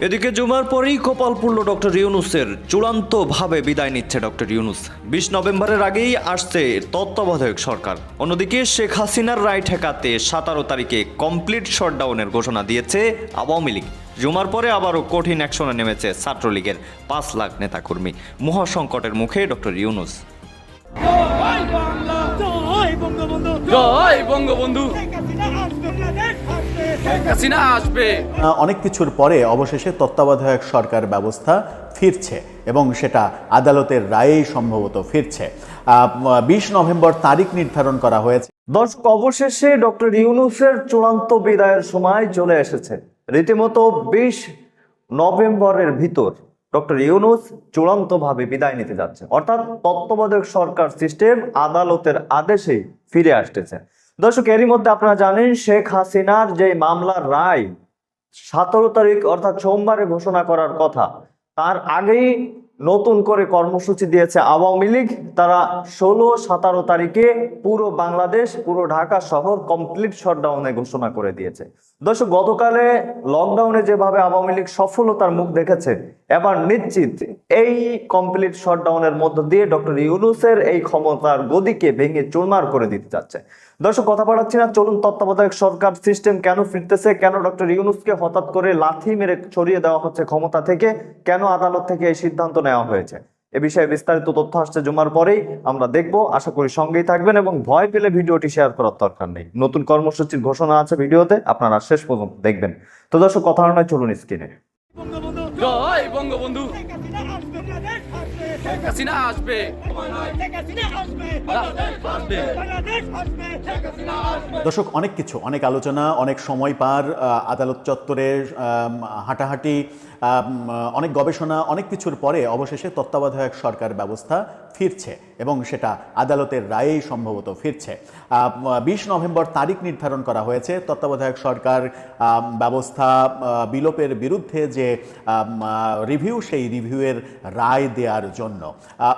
এদিকে জুমার পরেই কপাল পুরল ডক্টর ইউনুসের চূড়ান্তভাবে বিদায় নিচ্ছে ডক্টর ইউনুস। বিশ নভেম্বরের আগেই আসছে তত্ত্বাবধায়ক সরকার। অন্যদিকে শেখ হাসিনার রায় ঠেকাতে সতেরো তারিখে কমপ্লিট শটডাউনের ঘোষণা দিয়েছে আওয়ামী লীগ। জুমার পরে আবারও কঠিন অ্যাকশনে নেমেছে ছাত্রলীগের পাঁচ লাখ নেতাকর্মী। মহাসংকটের মুখে ডক্টর ইউনুস। জয় বঙ্গবন্ধু! জয় বঙ্গবন্ধু! হাসিনা আসবে। অনেক কিছুর পরে অবশেষে তত্ত্বাবধায়ক সরকার ব্যবস্থা ফিরছে এবং সেটা আদালতের রায়েই সম্ভবত ফিরছে। বিশ নভেম্বর তারিখ নির্ধারণ করা হয়েছে। দর্শক অবশেষে ডক্টর ইউনুসের চূড়ান্ত বিদায়ের সময় চলে এসেছে। রীতিমতো বিশ নভেম্বরের ভিতর ডক্টর ইউনুস চূড়ান্তভাবে বিদায় নিতে যাচ্ছে অর্থাৎ তত্ত্বাবধায়ক সরকার সিস্টেম আদালতের আদেশেই ফিরে আসতেছে। দর্শক, এরই মধ্যে আপনারা জানেন শেখ হাসিনার যে মামলার রায়, সতেরো তারিখ অর্থাৎ সোমবারে ঘোষণা করার কথা, তার আগেই নতুন করে কর্মসূচি দিয়েছে আওয়ামী লীগ। তারা ষোলো, সতেরো তারিখে পুরো বাংলাদেশ, পুরো ঢাকা শহর কমপ্লিট শটডাউনে ঘোষণা করে দিয়েছে। দর্শক, গতকালে লকডাউনে যেভাবে আওয়ামী লীগ সফলতার মুখ দেখেছে, এবার নিশ্চিত এই কমপ্লিট শটডাউনের মধ্য দিয়ে ডক্টর ইউনুসের এই ক্ষমতার গদিকে ভেঙে চুরমার করে দিতে যাচ্ছে দর্শক, কথা বাড়াচ্ছি না, চলুন তত্ত্বাবধায়ক সরকার সিস্টেম কেন ফিরতেছে, কেন ডক্টর ইউনুসকে হঠাৎ করে লাথি মেরে ছড়িয়ে দেওয়া হচ্ছে ক্ষমতা থেকে, কেন আদালত থেকে এই সিদ্ধান্ত নেওয়া হয়েছে? এ বিষয়ে বিস্তারিত তথ্য আসছে জমার পরেই, আমরা দেখব। আশা করি সঙ্গেই থাকবেন এবং ভয় পেলে ভিডিওটি শেয়ার করার দরকার নেই। নতুন কর্মসূচির ঘোষণা আছে ভিডিওতে, আপনারা শেষ পর্যন্ত দেখবেন। তো দর্শক, কথা নয় চলুন স্ক্রিনে। জয় বঙ্গবন্ধু। আসবে। দর্শক, অনেক কিছু, অনেক আলোচনা, অনেক সময় পার আদালত চত্বরে হাঁটাহাঁটি অনেক গবেষণা, অনেক কিছুর পরে অবশেষে তত্ত্বাবধায়ক সরকার ব্যবস্থা ফিরছে এবং সেটা আদালতের রায়েই সম্ভবত ফিরছে। বিশ নভেম্বর তারিখ নির্ধারণ করা হয়েছে। তত্ত্বাবধায়ক সরকার ব্যবস্থা বিলোপের বিরুদ্ধে যে রিভিউ, সেই রিভিউয়ের রায় দেওয়ার জন্য।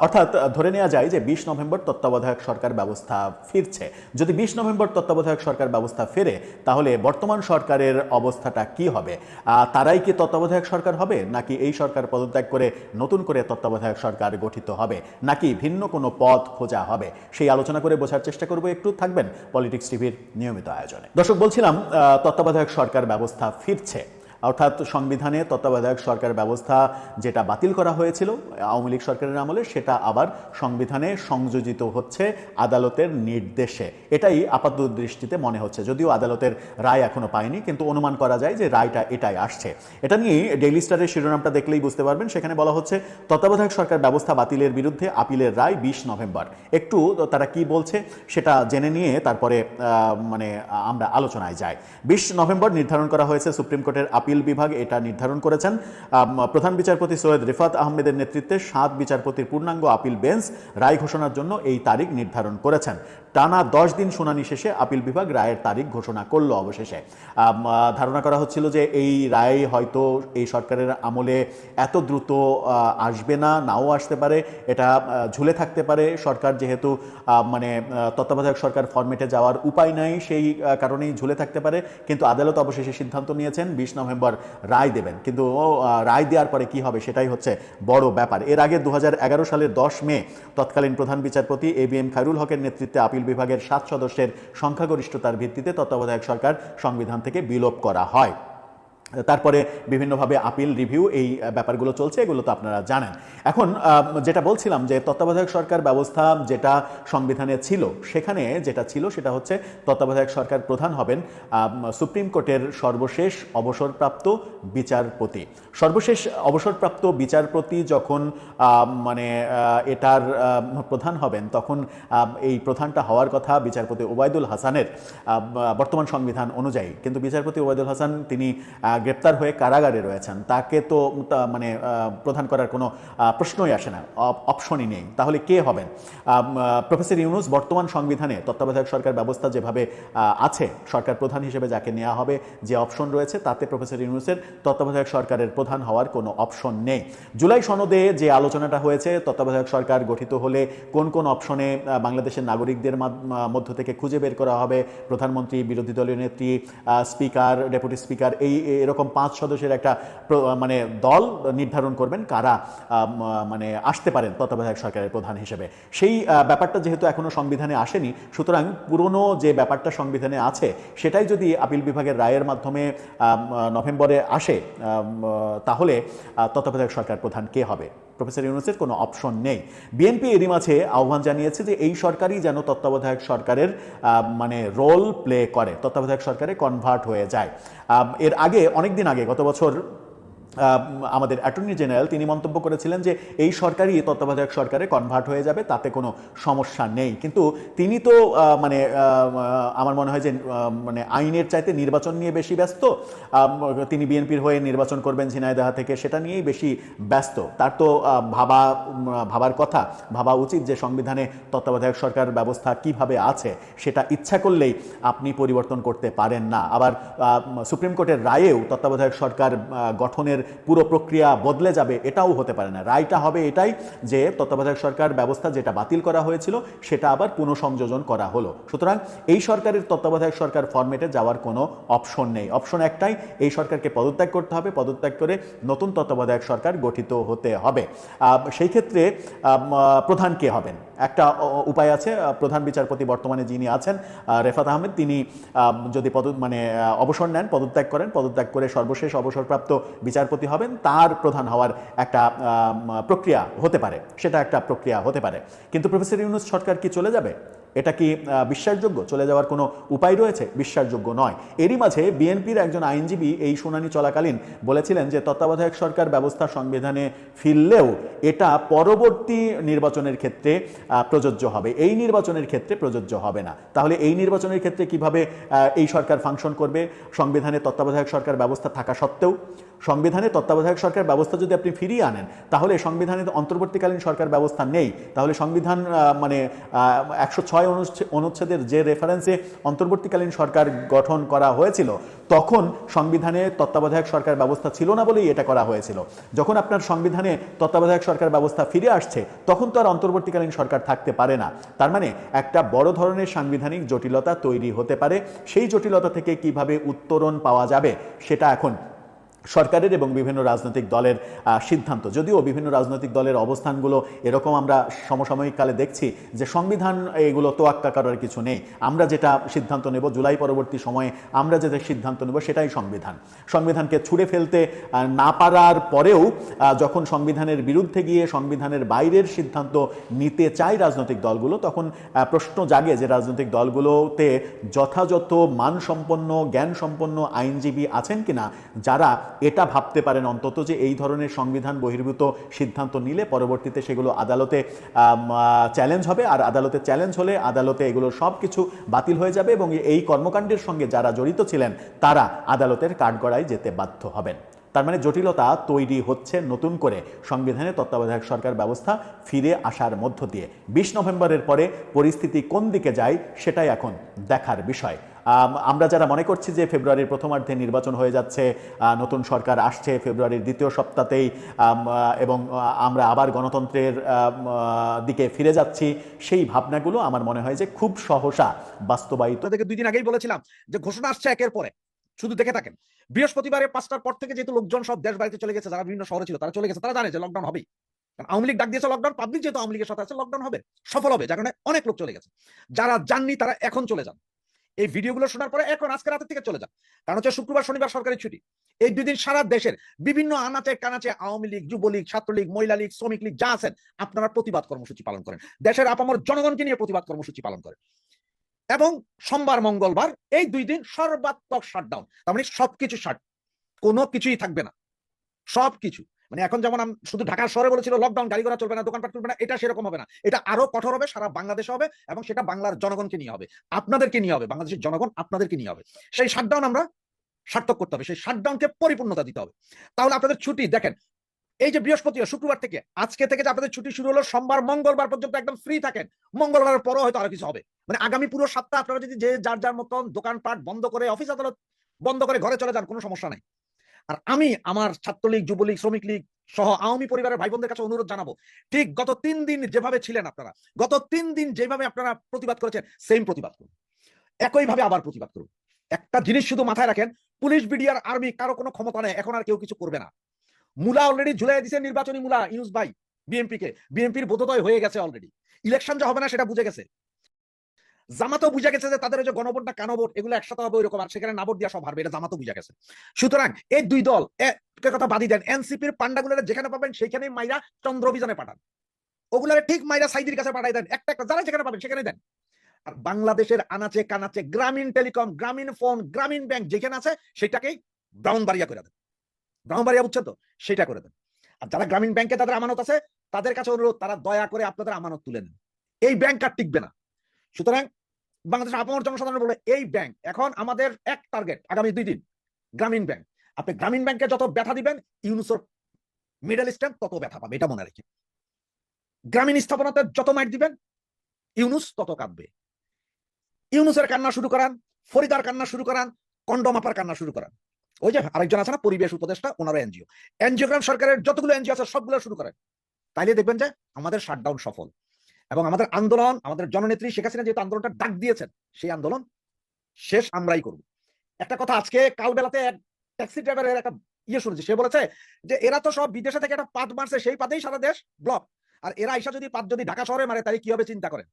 অর্থাৎ ধরে নেওয়া যায় যে বিশ নভেম্বর তত্ত্বাবধায়ক সরকার ব্যবস্থা ফিরছে। যদি বিশ নভেম্বর তত্ত্বাবধায়ক সরকার ব্যবস্থা ফেরে, তাহলে বর্তমান সরকারের অবস্থাটা কি হবে? তারাই কি তত্ত্বাবধায়ক সরকার হবে? নাকি এই সরকার পদত্যাগ করে নতুন করে তত্ত্বাবধায়ক সরকার গঠিত হবে? নাকি ভিন্ন কোনো পথ খোঁজা হবে? সেই আলোচনা করে বোঝার চেষ্টা করব। একটু থাকবেন পলিটিক্স টিভির নিয়মিত আয়োজনে। দর্শক, বলছিলাম তত্ত্বাবধায়ক সরকার ব্যবস্থা ফিরছে। অর্থাৎ সংবিধানে তত্ত্বাবধায়ক সরকার ব্যবস্থা যেটা বাতিল করা হয়েছিল, আওয়ামী লীগ সরকারের আমলে, সেটা আবার সংবিধানে সংযোজিত হচ্ছে আদালতের নির্দেশে। এটাই আপাত দৃষ্টিতে মনে হচ্ছে, যদিও আদালতের রায় এখনও পায়নি, কিন্তু অনুমান করা যায় যে রায়টা এটাই আসছে। এটা নিয়ে ডেইলি স্টারের শিরোনামটা দেখলেই বুঝতে পারবেন, সেখানে বলা হচ্ছে, তত্ত্বাবধায়ক সরকার ব্যবস্থা বাতিলের বিরুদ্ধে আপিলের রায় বিশ নভেম্বর। একটু তারা কি বলছে সেটা জেনে নিয়ে তারপরে মানে আমরা আলোচনায় যাই। বিশ নভেম্বর নির্ধারণ করা হয়েছে সুপ্রিম কোর্টের আপিল বিভাগ এটা নির্ধারণ করেছেন। প্রধান বিচারপতি সৈয়দ রিফাত আহমেদের নেতৃত্বে সাত বিচারপতির পূর্ণাঙ্গ আপিল বেঞ্চ রায় ঘোষণার জন্য এই তারিখ নির্ধারণ করেছেন। টানা দশ দিন শুনানি শেষে আপিল বিভাগ রায়ের তারিখ ঘোষণা করল অবশেষে। ধারণা করা হচ্ছিল যে এই রায় হয়তো এই সরকারের আমলে এত দ্রুত আসবে না, নাও আসতে পারে, এটা ঝুলে থাকতে পারে। সরকার যেহেতু মানে তত্ত্বাবধায়ক সরকার ফরম্যাটে যাওয়ার উপায় নাই, সেই কারণেই ঝুলে থাকতে পারে। কিন্তু আদালত অবশেষে সিদ্ধান্ত নিয়েছেন, বিশ নভেম্বর রায় দেবেন। কিন্তু রায় দেওয়ার পরে কি হবে সেটাই হচ্ছে বড় ব্যাপার। এর আগে দু হাজার এগারো সালের দশ মে তৎকালীন প্রধান বিচারপতি এ বি এম খায়রুল হকের নেতৃত্বে আপিল বিভাগের সাত সদস্যের সংখ্যাগরিষ্ঠতার ভিত্তিতে তত্ত্বাবধায়ক সরকার সংবিধান থেকে বিলোপ করা হয়। তারপরে বিভিন্নভাবে আপিল রিভিউ এই ব্যাপারগুলো চলছে, এগুলো তো আপনারা জানেন। এখন যেটা বলছিলাম যে তত্ত্বাবধায়ক সরকার ব্যবস্থা যেটা সংবিধানে ছিল, সেখানে যেটা ছিল সেটা হচ্ছে তত্ত্বাবধায়ক সরকার প্রধান হবেন সুপ্রিম কোর্টের সর্বশেষ অবসরপ্রাপ্ত বিচারপতি। সর্বশেষ অবসরপ্রাপ্ত বিচারপতি যখন মানে এটার প্রধান হবেন, তখন এই প্রধানটা হওয়ার কথা বিচারপতি ওবায়দুল হাসানের বর্তমান সংবিধান অনুযায়ী। কিন্তু বিচারপতি ওবায়দুল হাসান, তিনি গ্রেপ্তার হয়ে কারাগারে রয়েছেন, তাকে তো মানে প্রধান করার কোনো প্রশ্নই আসে না, অপ- অপশনই নেই। তাহলে কে হবেন? প্রফেসর ইউনুস বর্তমান সংবিধানে তত্ত্বাবধায়ক সরকার ব্যবস্থা যেভাবে আছে, সরকার প্রধান হিসেবে যাকে নেওয়া হবে, যে অপশন রয়েছে, তাতে প্রফেসর ইউনুসের তত্ত্বাবধায়ক সরকারের প্রধান হওয়ার কোনো অপশন নেই। জুলাই সনদে যে আলোচনাটা হয়েছে, তত্ত্বাবধায়ক সরকার গঠিত হলে কোন কোন অপশনে বাংলাদেশের নাগরিকদের মধ্য থেকে খুঁজে বের করা হবে, প্রধানমন্ত্রী, বিরোধী দলীয় নেত্রী স্পিকার, ডেপুটি স্পিকার, এই এরকম পাঁচ সদস্যের একটা মানে দল নির্ধারণ করবেন কারা মানে আসতে পারেন তত্ত্বাবধায়ক সরকারের প্রধান হিসেবে। সেই ব্যাপারটা যেহেতু এখনও সংবিধানে আসেনি, সুতরাং পুরনো যে ব্যাপারটা সংবিধানে আছে, সেটাই যদি আপিল বিভাগের রায়ের মাধ্যমে নভেম্বরে আসে তাহলে তত্ত্বাবধায়ক সরকার প্রধান কে হবে? প্রফেসর ইউনুসের কোনো অপশন নেই। বিএনপি এরই মাঝে আহ্বান জানিয়েছে যে এই সরকারই যেন তত্ত্বাবধায়ক সরকারের মানে রোল প্লে করে, তত্ত্বাবধায়ক সরকারে কনভার্ট হয়ে যায়। এর আগে অনেক দিন আগে, গত বছর আমাদের অ্যাটর্নি জেনারেল তিনি মন্তব্য করেছিলেন যে এই সরকারই তত্ত্বাবধায়ক সরকারে কনভার্ট হয়ে যাবে, তাতে কোনো সমস্যা নেই। কিন্তু তিনি তো মানে আমার মনে হয় যে মানে আইনের চাইতে নির্বাচন নিয়ে বেশি ব্যস্ত। তিনি বিএনপির হয়ে নির্বাচন করবেন ঝিনাইদহ থেকে, সেটা নিয়েই বেশি ব্যস্ত। তার তো ভাবা ভাবার কথা, ভাবা উচিত যে সংবিধানে তত্ত্বাবধায়ক সরকার ব্যবস্থা কীভাবে আছে, সেটা ইচ্ছা করলেই আপনি পরিবর্তন করতে পারেন না। আবার সুপ্রিম কোর্টের রায়েও তত্ত্বাবধায়ক সরকার গঠনের পুরো প্রক্রিয়া বদলে যাবে এটাও হতে পারে না। রায়টা হবে এটাই যে তত্ত্বাবধায়ক সরকার ব্যবস্থা যেটা বাতিল করা হয়েছিল, সেটা আবার পুনঃসংযোজন করা হলো। সুতরাং এই সরকারের তত্ত্বাবধায়ক সরকার ফরম্যাটে যাওয়ার কোনো অপশন নেই। অপশন একটাই, এই সরকারকে পদত্যাগ করতে হবে, পদত্যাগ করে নতুন তত্ত্বাবধায়ক সরকার গঠিত হতে হবে। সেই ক্ষেত্রে প্রধান কে হবেন? একটা উপায় আছে প্রধান বিচারপতি বর্তমানে যিনি আছেন রেফাত আহমেদ, তিনি যদি পদ মানে অবসর নেন, পদত্যাগ করেন, পদত্যাগ করে সর্বশেষ অবসরপ্রাপ্ত বিচারপতি হবেন, তার প্রধান হওয়ার একটা প্রক্রিয়া হতে পারে। সেটা একটা প্রক্রিয়া হতে পারে। কিন্তু প্রফেসর ইউনুস সরকার কি চলে যাবে? এটা কি বিশ্বাসযোগ্য? চলে যাওয়ার কোনো উপায় রয়েছে? বিশ্বাসযোগ্য নয়। এরই মাঝে বিএনপির একজন আইনজীবী এই শুনানি চলাকালীন বলেছিলেন যে, তত্ত্বাবধায়ক সরকার ব্যবস্থা সংবিধানে ফিরলেও এটা পরবর্তী নির্বাচনের ক্ষেত্রে প্রযোজ্য হবে। এই নির্বাচনের ক্ষেত্রে প্রযোজ্য হবে না। তাহলে এই নির্বাচনের ক্ষেত্রে কীভাবে এই সরকার ফাংশন করবে? সংবিধানে তত্ত্বাবধায়ক সরকার ব্যবস্থা থাকা সত্ত্বেও সংবিধানে তত্ত্বাবধায়ক সরকার ব্যবস্থা যদি আপনি ফিরিয়ে আনেন, তাহলে সংবিধানে অন্তর্বর্তীকালীন সরকার ব্যবস্থা নেই। তাহলে সংবিধান মানে একশো ছয় অনুচ্ছেদের যে রেফারেন্সে অন্তর্বর্তীকালীন সরকার গঠন করা হয়েছিল, তখন সংবিধানে তত্ত্বাবধায়ক সরকার ব্যবস্থা ছিল না বলেই এটা করা হয়েছিল। যখন আপনার সংবিধানে তত্ত্বাবধায়ক সরকার ব্যবস্থা ফিরে আসছে, তখন তো আর অন্তর্বর্তীকালীন সরকার থাকতে পারে না। তার মানে একটা বড় ধরনের সাংবিধানিক জটিলতা তৈরি হতে পারে। সেই জটিলতা থেকে কীভাবে উত্তরণ পাওয়া যাবে, সেটা এখন সরকারের এবং বিভিন্ন রাজনৈতিক দলের সিদ্ধান্ত। যদিও বিভিন্ন রাজনৈতিক দলের অবস্থানগুলো এরকম আমরা সমসাময়িক কালে দেখছি যে সংবিধান এগুলো তোয়াক্কা করার কিছু নেই। আমরা যেটা সিদ্ধান্ত নেব জুলাই পরবর্তী সময়ে আমরা যেটা সিদ্ধান্ত নেব সেটাই সংবিধান। সংবিধানকে ছুঁড়ে ফেলতে না পারার পরেও যখন সংবিধানের বিরুদ্ধে গিয়ে সংবিধানের বাইরের সিদ্ধান্ত নিতে চায় রাজনৈতিক দলগুলো, তখন প্রশ্ন জাগে যে রাজনৈতিক দলগুলোতে যথাযথ, মানসম্পন্ন জ্ঞান সম্পন্ন আইনজীবী আছেন কিনা, যারা এটা ভাবতে পারেন অন্তত যে এই ধরনের সংবিধান বহির্ভূত সিদ্ধান্ত নিলে পরবর্তীতে সেগুলো আদালতে চ্যালেঞ্জ হবে। আর আদালতে চ্যালেঞ্জ হলে আদালতে এগুলো সব কিছু বাতিল হয়ে যাবে এবং এই কর্মকাণ্ডের সঙ্গে যারা জড়িত ছিলেন, তারা আদালতের কাঠগড়ায় যেতে বাধ্য হবেন। তার মানে জটিলতা তৈরি হচ্ছে নতুন করে। সংবিধানে তত্ত্বাবধায়ক সরকার ব্যবস্থা ফিরে আসার মধ্য দিয়ে। বিশ নভেম্বরের পরে পরিস্থিতি কোন দিকে যায়, সেটাই এখন দেখার বিষয়। আমরা যারা মনে করছি যে ফেব্রুয়ারির প্রথমার্ধে নির্বাচন হয়ে যাচ্ছে নতুন সরকার আসছে, ফেব্রুয়ারির দ্বিতীয় সপ্তাহতেই এবং আমরা আবার গণতন্ত্রের দিকে ফিরে যাচ্ছি, সেই ভাবনাগুলো আমার মনে হয় যে খুব সহসা বাস্তবায়িত। আপনাদেরকে দুই দিন আগেই বলেছিলাম যে ঘোষণা আসছে একের পরে শুধু দেখে থাকেন। বৃহস্পতিবারে পাঁচটার পর থেকে যেহেতু লোকজন সব দেশ বাড়িতে চলে গেছে, যারা বিভিন্ন শহরে ছিল, তারা চলে গেছে, তারা জানে যে লকডাউন হবেই। আওয়ামী লীগ ডাক দিয়েছে লকডাউন পাবলিক যেহেতু আওয়ামী লীগের সাথে আছে লকডাউন হবে। সফল হবে, যার কারণে অনেক লোক চলে গেছে। যারা যাননি, তারা এখন চলে যান। এই ভিডিওগুলো শোনার পরে এখন আজকে রাতের থেকে চলে যান কারণ হচ্ছে শুক্রবার, শনিবার সরকারি ছুটি। এই দুই দিন সারা দেশের বিভিন্ন আনাচে কানাচে আওয়ামী লীগ, যুবলীগ, ছাত্রলীগ মহিলা লীগ শ্রমিক লীগ যা আছেন, আপনারা প্রতিবাদ কর্মসূচি পালন করেন। দেশের আপামর জনগণকে নিয়ে প্রতিবাদ কর্মসূচি পালন করেন। এবং সোমবার, মঙ্গলবার এই দুই দিন সর্বাত্মক শাটডাউন তার মানে সবকিছু শাট কোনো কিছুই থাকবে না। সবকিছু। মানে এখন যেমন শুধু ঢাকার শহরে বলেছিল লকডাউন গাড়ি ঘোড়া চলবে না, দোকানপাট চলবে না, এটা সেরকম হবে না। এটা আরও কঠোর হবে, সারা বাংলাদেশে হবে এবং সেটা বাংলার জনগণকে নিয়ে হবে। আপনাদেরকে নিয়ে হবে, বাংলাদেশের জনগণ আপনাদেরকে নিয়ে হবে। সেই শাটডাউন আমরা সার্থক করতে হবে, সেই শাটডাউনকে পরিপূর্ণতা দিতে হবে। তাহলে আপনাদের ছুটি, দেখেন, এই যে বৃহস্পতি শুক্রবার থেকে, আজকে থেকে যে আপনাদের ছুটি শুরু হলো, সোমবার, মঙ্গলবার পর্যন্ত একদম ফ্রি থাকেন। মঙ্গলবারের পরও হয়তো আরও কিছু হবে। মানে আগামী পুরো সপ্তাহ আপনারা যদি যে যার যার মতন দোকানপাট বন্ধ করে অফিস আদালত বন্ধ করে ঘরে চলে যান, কোনো সমস্যা নাই। আর আমি আমার ছাত্রলীগ, যুবলীগ, শ্রমিক লীগ সহ আওয়ামী পরিবারের ভাই বোনদের কাছে অনুরোধ জানাব, ঠিক গত তিন দিন যেভাবে ছিলেন আপনারা, গত তিন দিন যেভাবে আপনারা প্রতিবাদ করেছেন সেম প্রতিবাদ করুন। একইভাবে আবার প্রতিবাদ করুন। একটা জিনিস শুধু মাথায় রাখেন, পুলিশ, বিডিআর, আর্মি কারও কোনো ক্ষমতা নেই, এখন আর কেউ কিছু করবে না। মুলা অলরেডি ঝুলাই দিয়েছে নির্বাচনী মুলা, ইউনুস ভাই বিএনপি কে বিএনপির বোধোদয় হয়ে গেছে অলরেডি ইলেকশন যে হবে না সেটা বুঝে গেছে। জামাতও বুঝে গেছে যে তাদের যে গণভোট না কানভোট এগুলো একসাথে হবে ওইরকম, আর সেখানে নাভোট দিয়া সব হারবে, এটা জামাতও বুঝে গেছে। সুতরাং এই দুই দল কথা বাদি দেন, এনসিপির পান্ডাগুলোর যেখানে পাবেন সেখানেই মাইরা চন্দ্র অভিযানে পাঠান। ওগুলারে ঠিক মাইরা সাইদির কাছে পাঠাই দেন, একটা একটা যারা যেখানে পাবেন সেখানে দেন। আর বাংলাদেশের আনাচে কানাচে গ্রামীণ টেলিকম, গ্রামীণ ফোন, গ্রামীণ ব্যাংক যেখানে আছে সেটাকেই ব্রাউন বাড়িয়া করে দেন। ব্রাউন বাড়িয়া বুঝছেন তো? সেটা করে দেন। আর যারা গ্রামীণ ব্যাংকে তাদের আমানত আছে, তাদের কাছে অনুরোধ, তারা দয়া করে আপনাদের আমানত তুলে নেন। এই ব্যাংক আর টিকবে না। সুতরাং বাংলাদেশের আপামর জনসাধারণ বলে এই ব্যাংক এখন আমাদের এক টার্গেট আগামী দুই দিন, গ্রামীণ ব্যাংক আপনি গ্রামীণ ব্যাংকে যত ব্যথা দিবেন ইউনুসর মিডল ইস্টার্ন তত ব্যথা পাবে, এটা মনে রাখি। গ্রামীণ স্থাপনাতে যত মাইট দিবেন, ইউনুস তত কাঁদবে। ইউনুসের কান্না শুরু করান, ফরিদার কান্না শুরু করান কন্ডমাপার কান্না শুরু করান। ওই যে আরেকজন আছে না, পরিবেশ উপদেষ্টা, ওনারও এনজিও। এনজিওগ্রাম সরকারের যতগুলো এনজিও আছে, সবগুলো শুরু করেন। তাইলে দেখবেন যে আমাদের শাটডাউন সফল। এবং আমাদের আন্দোলন, আমাদের জননেত্রী শেখ হাসিনা যেহেতু আন্দোলনটা ডাক দিয়েছেন, সেই আন্দোলন শেষ আমরাই করব। একটা কথা, আজকে কাল বেলাতে এক ট্যাক্সি ড্রাইভারের একটা ইয়ে শুনেছি, সে বলেছে যে এরা তো সব বিদেশে থেকে একটা পাত মারছে, সেই পাতেই সারা দেশ ব্লক আর এরা আইসা যদি পাত যদি ঢাকা শহরে মারে, তাহলে কি হবে চিন্তা করেন?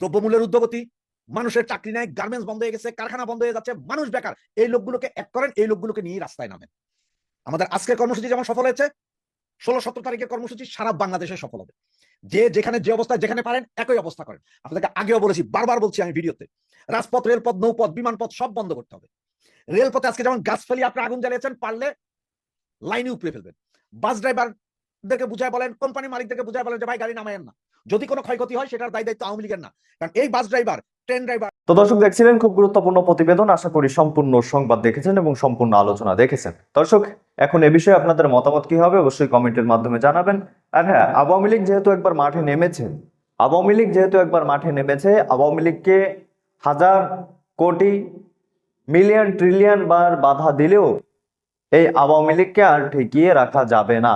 দ্রব্যমূল্যের উদ্যোগতি, মানুষের চাকরি নাই গার্মেন্টস বন্ধ হয়ে গেছে, কারখানা বন্ধ হয়ে যাচ্ছে, মানুষ বেকার। এই লোকগুলোকে এক করেন, এই লোকগুলোকে নিয়ে রাস্তায় নামেন। আমাদের আজকের কর্মসূচি যেমন সফল হয়েছে, ষোলো সতেরো তারিখের কর্মসূচি সারা বাংলাদেশে সফল হবে। যে যেখানে যে অবস্থায় যেখানে পারেন, একই অবস্থা করেন। আপনাদেরকে আগেও বলেছি, বারবার বলছি আমি ভিডিওতে, রাজপথ, রেলপথ, নৌপথ, বিমানপথ, সব বন্ধ করতে হবে। রেলপথে আজকে যেমন গাছ ফেলি আপনি আগুন জ্বালিয়েছেন, পারলে লাইনে উপরে ফেলবেন। বাস ড্রাইভারদেরকে বুঝায় বলেন কোম্পানি মালিকদেরকে বুঝায় বলেন যে, ভাই, গাড়ি নামায়েন না। যদি কোনো ক্ষয়ক্ষতি হয়, সেটার দায় দায়িত্ব আওয়ামী লীগের না। কারণ এই বাস ড্রাইভার, ট্রেন ড্রাইভার তো দর্শক দেখছিলেন, খুব গুরুত্বপূর্ণ প্রতিবেদন। আশা করি সম্পূর্ণ সংবাদ দেখেছেন এবং সম্পূর্ণ আলোচনা দেখেছেন। দর্শক, এখন এ বিষয়ে আপনাদের মতামত কি হবে, অবশ্যই কমেন্টের মাধ্যমে জানাবেন। আর হ্যাঁ আওয়ামী লীগ যেহেতু একবার মাঠে নেমেছে আওয়ামী লীগ যেহেতু একবার মাঠে নেমেছে আওয়ামী লীগকে হাজার কোটি মিলিয়ন ট্রিলিয়ন বার বাধা দিলেও এই আওয়ামী লীগকে আর ঠেকিয়ে রাখা যাবে না।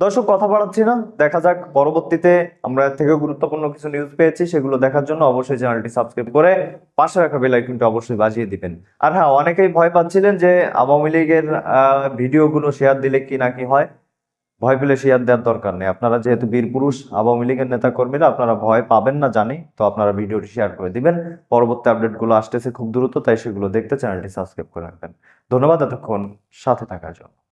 দর্শক কথা বাড়াচ্ছি না। দেখা যাক পরবর্তীতে আমরা থেকে গুরুত্বপূর্ণ কিছু নিউজ পেয়েছি সেগুলো দেখার জন্য অবশ্যই চ্যানেলটি সাবস্ক্রাইব করে পাশে রাখা বেল আইকনটি অবশ্যই বাজিয়ে দিবেন। আর হ্যাঁ অনেকেই ভয় পাচ্ছিলেন যে আওয়ামী লীগের ভিডিওগুলো শেয়ার দিলে কি নাকি হয়। ভয় পেলে শেয়ার দেওয়ার দরকার নেই। আপনারা যেহেতু বীর পুরুষ, আওয়ামী লীগের নেতাকর্মীরা, আপনারা ভয় পাবেন না জানি। তো আপনারা ভিডিওটি শেয়ার করে দিবেন। পরবর্তী আপডেটগুলো আসতেছে খুব দ্রুত, তাই সেগুলো দেখতে চ্যানেলটি সাবস্ক্রাইব করে রাখবেন। ধন্যবাদ, এতক্ষণ সাথে থাকার জন্য।